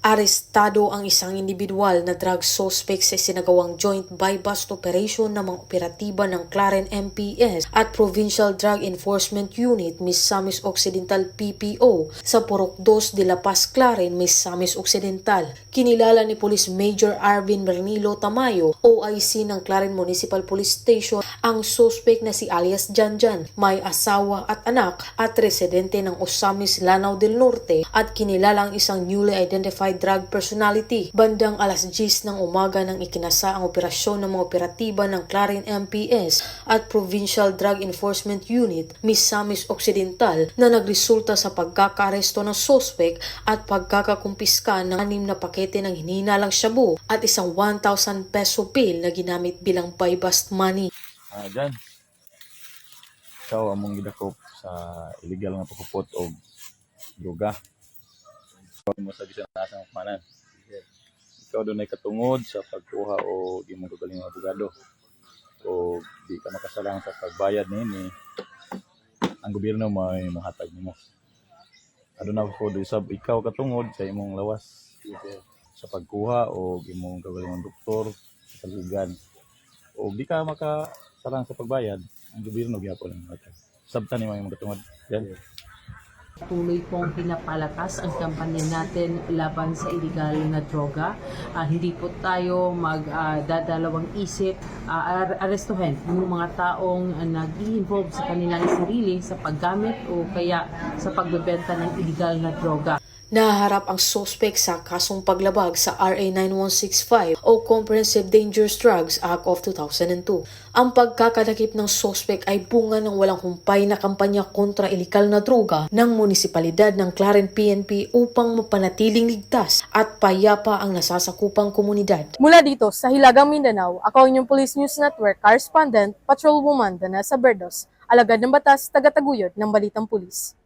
Arestado ang isang individual na drug suspect sa sinagawang joint buy-bust operation ng mga operatiba ng Claren MPS at Provincial Drug Enforcement Unit Misamis Occidental PPO sa Purok 2 de La Paz Claren, Misamis Occidental. Kinilala ni Police Major Arvin Bernilo Tamayo, OIC ng Claren Municipal Police Station, ang suspect na si alias Janjan, may asawa at anak at residente ng Osamis, Lanao del Norte at kinilala ang isang newly identified drug personality. Bandang alas 10 ng umaga nang ikinasa ang operasyon ng mga operatiba ng Clarin MPS at Provincial Drug Enforcement Unit, Misamis Occidental na nagresulta sa pagkakaresto ng suspect at pagkakakumpiska ng anim na pakete ng hinihinalang shabu at isang 1,000 peso bill na ginamit bilang buy-bust money. Ah, dyan. Ikaw among gidakop sa illegal nga pagkupot o droga. Mo sa bisan taas ng kumanan. Ikaw doon ay katungod sa pagkuha o di mo kagaling abogado. O di ka makasalang sa pagbayad ni ni ang gobyerno may mahatag nimo. Aduna ko do sab ikaw katungod sa imong lawas sa pagkuha o imong kagaling doktor sa kalugan. O di ka makasalang sa pagbayad, ang gobyerno gyapon ang mahatag. Sabtan ni mga katungod. Yan. Tuloy pong pinapalakas ang kampanya natin laban sa illegal na droga. Ah, hindi po tayo magdadalawang isip ah, ar- arestuhin yung mga taong uh, nag-involve sa kanilang sarili sa paggamit o kaya sa pagbebenta ng illegal na droga. Naharap ang suspect sa kasong paglabag sa RA 9165 o Comprehensive Dangerous Drugs Act of 2002. Ang pagkakadakip ng suspect ay bunga ng walang humpay na kampanya kontra ilikal na droga ng munisipalidad ng Claren PNP upang mapanatiling ligtas at payapa ang nasasakupang komunidad. Mula dito sa Hilagang Mindanao, ako ang inyong Police News Network correspondent, Patrolwoman Danessa Berdos, alagad ng batas, tagataguyod ng Balitang Pulis.